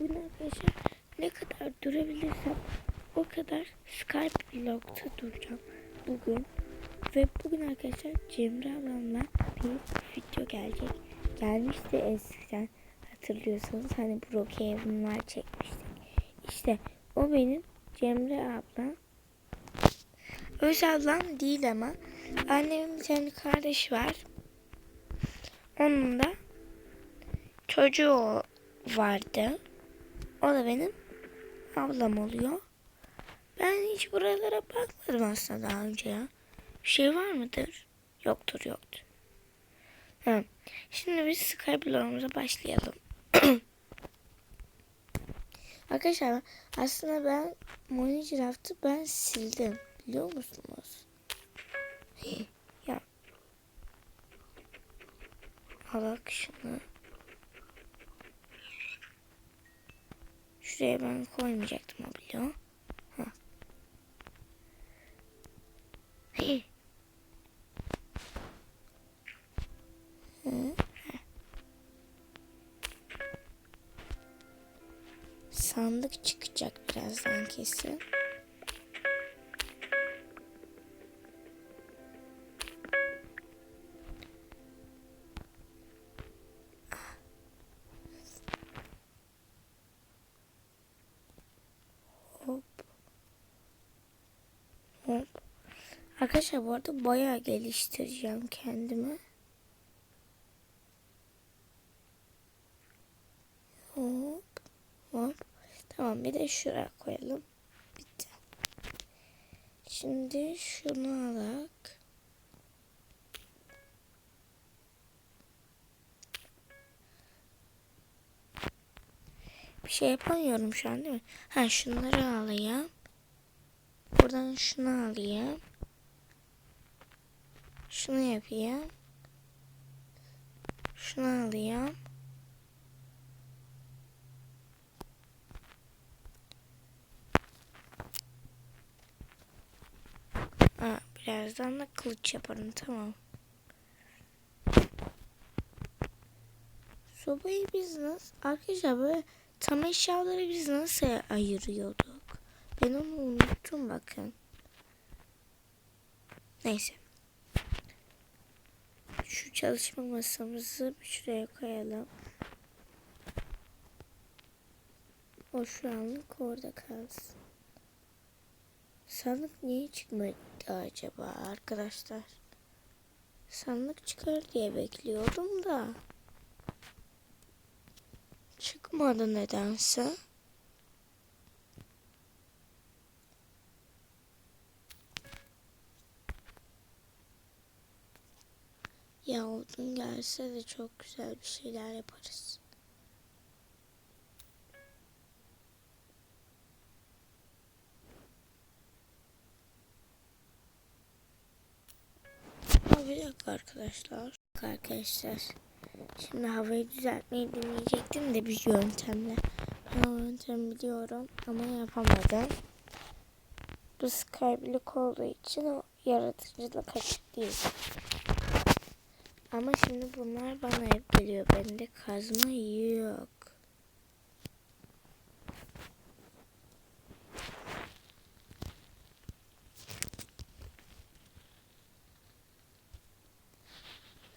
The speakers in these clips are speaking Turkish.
bugün arkadaşlar ne kadar durabilirsem o kadar Skype vlog'ta duracağım bugün. Ve bugün arkadaşlar Cemre ablamla bir video gelecek. Gelmişti eskiden hatırlıyorsanız hani evim var çekmiştik. İşte o benim Cemre ablam. Öz ablam değil ama annemin bir tane kardeşi var. Onun da çocuğu vardı. O da benim ablam oluyor. Ben hiç buralara bakmadım aslında daha önce ya. Bir şey var mıdır? Yoktur yoktur. Ha. Şimdi biz Skyblock'umuza başlayalım. Arkadaşlar aslında ben Minecraft'ı ben sildim. Biliyor musunuz? Ya. Alak şunu. Şuraya ben koymayacaktım o ha. Sandık çıkacak birazdan kesin. Hop. Arkadaşlar bu arada bayağı geliştireceğim kendimi. Hop. Hop. Tamam bir de şuraya koyalım. Bitti. Şimdi şunu alak. Bir şey yapamıyorum şu an değil mi? Ha şunları alayım. Buradan şunu alayım. Şunu yapayım. Şunu alayım. Ha, birazdan da kılıç yaparım tamam. Sobayı biz nasıl arkadaşlar böyle tam eşyaları biz nasıl ayırıyorduk? Ben onu unuttum bakın. Neyse. Şu çalışma masamızı şuraya koyalım. O şu anlık orada kalsın. Sandık niye çıkmadı acaba arkadaşlar? Sandık çıkar diye bekliyordum da. Çıkmadı nedense. Ya odun gelse de çok güzel bir şeyler yaparız. Bir dakika arkadaşlar. Arkadaşlar. Şimdi havayı düzeltmeyi deneyecektim de bir yöntemle. Ben o yöntemi biliyorum ama yapamadım. Bu Skyblock olduğu için o yaratıcılık açık değil. Ama şimdi bunlar bana hep geliyor. Bende kazma yok.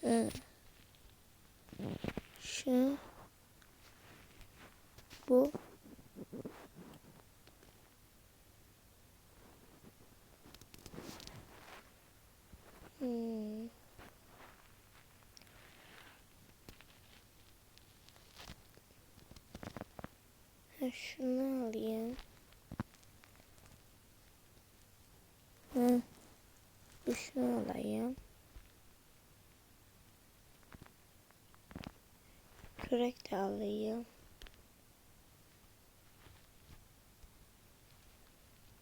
Hı. Şu bu Hmm. Ha, şunu alayım. Hı. Şunu alayım. Kürek de alayım.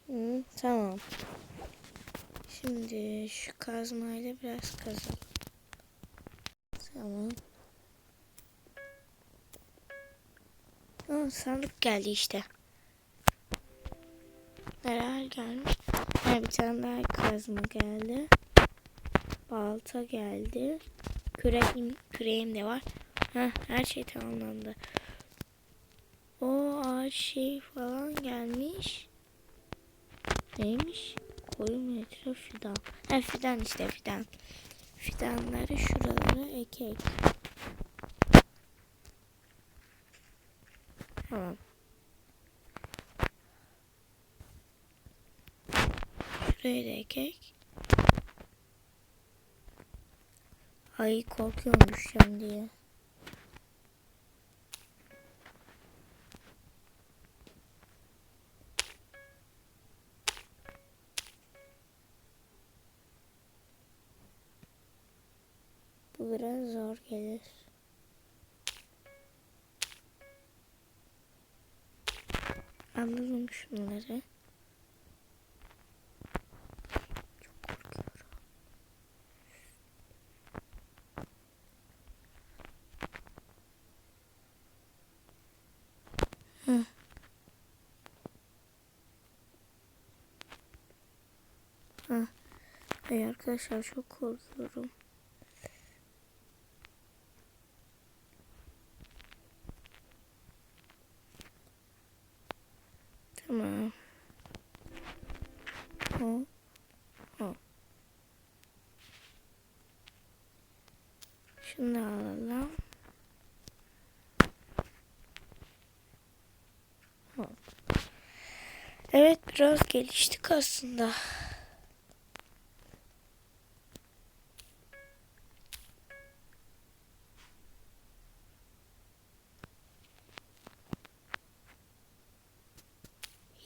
Hı, tamam. Şimdi şu kazmayla biraz kazalım. Tamam. Aa, sandık geldi işte. Neler gelmiş? Ha, bir tane daha kazma geldi. Balta geldi. Küreğim, küreğim de var. Heh, her şey tamamlandı. O ağaç şey falan gelmiş. Neymiş? Koyu metre fidan. Ha fidan işte fidan. Fidanları şuralara ekek. Tamam. Şuraya da ekek. Ay korkuyorum düşeceğim diye. Bu biraz zor gelir. Anladım şunları. Çok korkuyorum. Hı. Hı. Arkadaşlar çok korkuyorum. Tamam. O. O. Şunu da alalım. Evet biraz geliştik aslında.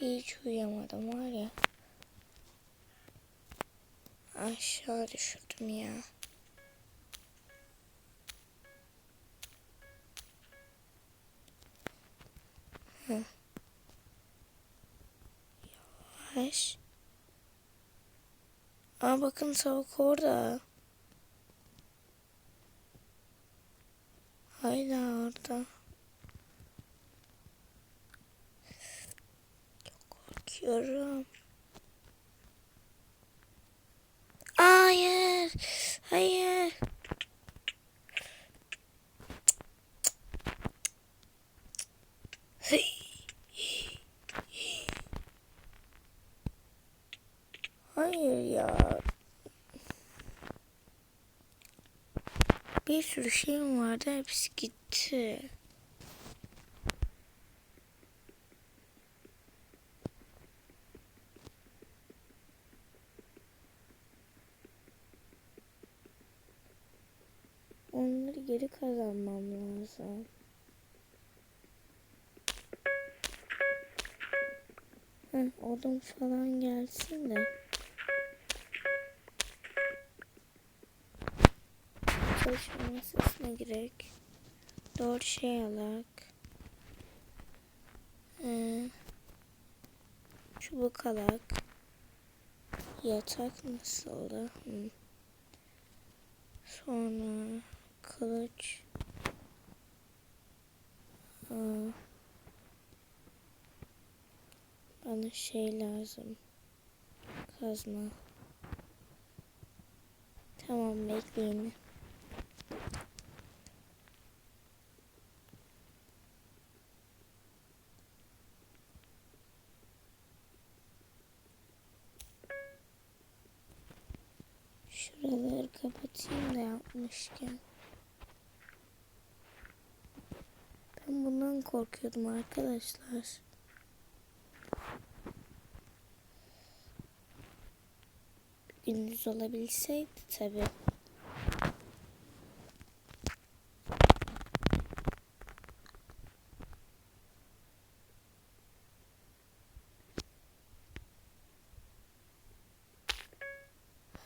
Hiç uyuyamadım var ya. Aşağı düşürdüm ya. Yavaş. Aa bakın tavuk orada. Hala orada. Korkuyorum. Hayır. Hayır. Hayır ya. Bir sürü şeyim vardı hepsi gitti. Geri kazanmam lazım. Heh, odun falan gelsin de. Çalışma masasına girek. Doğru şey alak. Ee, çubuk alak. Yatak nasıldı? Hı. Sonra kılıç. Aa, bana şey lazım. Kazma. Tamam bekleyin. Şuraları kapatayım da yapmışken. Ben bundan korkuyordum arkadaşlar. Gündüz olabilseydi tabii.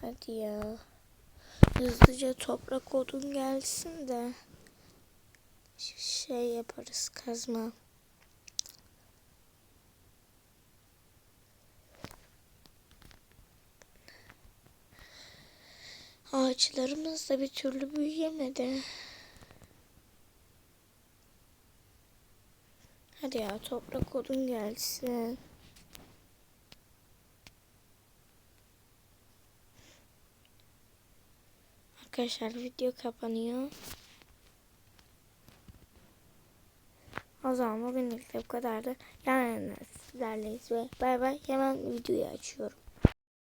Hadi ya. Hızlıca toprak odun gelsin de şey yaparız kazma. Ağaçlarımız da bir türlü büyüyemedi. Hadi ya toprak odun gelsin. Arkadaşlar video kapanıyor. O zaman bugünlük de bu kadardı. Yarın sizlerleyiz ve bay bay. Hemen videoyu açıyorum.